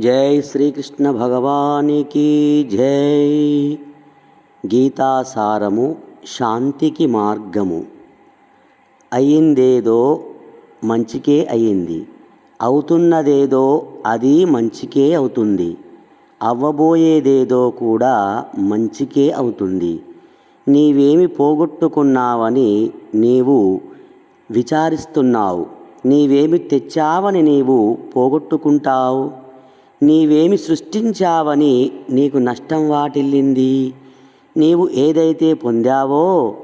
జై శ్రీకృష్ణ భగవానికి జై. గీతాసారము శాంతికి మార్గము. అయ్యిందేదో మంచికే అయింది అవుతున్నదేదో అది మంచికే అవుతుంది. అవ్వబోయేదేదో కూడా మంచికే అవుతుంది. నీవేమి పోగొట్టుకున్నావని నీవు విచారిస్తున్నావు. నీవేమి తెచ్చావని నీవు పోగొట్టుకుంటావు? నీవేమి సృష్టించావని నీకు నష్టం వాటిల్లింది. నీవు ఏదైతే పొందావో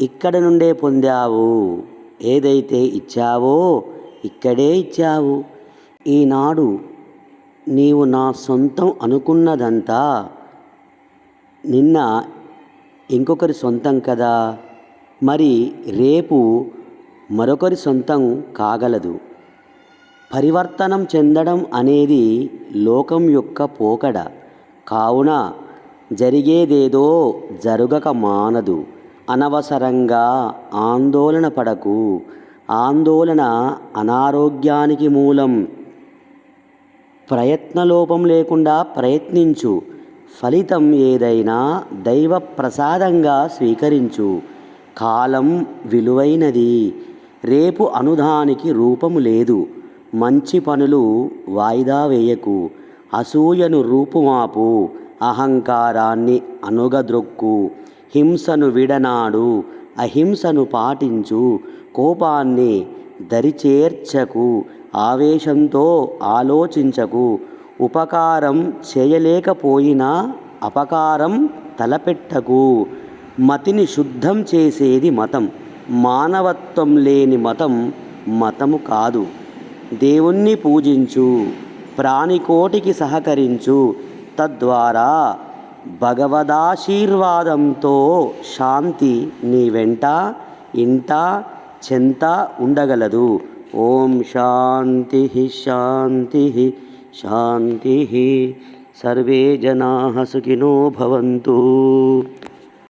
ఇక్కడ నుండే పొందావు. ఏదైతే ఇచ్చావో ఇక్కడే ఇచ్చావు. ఈనాడు నీవు నా సొంతం అనుకున్నదంతా నిన్న ఇంకొకరి సొంతం కదా. మరి రేపు మరొకరి సొంతం కాగలదు. పరివర్తనం చెందడం అనేది లోకం యొక్క పోకడ. కావున జరిగేదేదో జరుగక మానదు. అనవసరంగా ఆందోళన పడకు. ఆందోళన అనారోగ్యానికి మూలం. ప్రయత్నలోపం లేకుండా ప్రయత్నించు. ఫలితం ఏదైనా దైవ ప్రసాదంగా స్వీకరించు. కాలం విలువైనది. రేపు అనుధానికి రూపము లేదు. మంచి పనులు వాయిదా వేయకు అసూయను రూపుమాపు అహంకారాన్ని అనుగద్రొక్కు హింసను విడనాడు అహింసను పాటించు కోపాన్ని దరిచేర్చకు ఆవేశంతో ఆలోచించకు ఉపకారం చేయలేకపోయినా అపకారం తలపెట్టకు. మతిని శుద్ధం చేసేది మతం మానవత్వం లేని మతం మతము కాదు. దేవుణ్ణి పూజించు ప్రాణికోటికి సహకరించు. తద్వారా భగవదాశీర్వాదంతో శాంతి నీ వెంట ఇంట చెంత ఉండగలదు. ఓం శాంతి శాంతి శాంతి. సర్వే జనా సుఖినో భవంతు.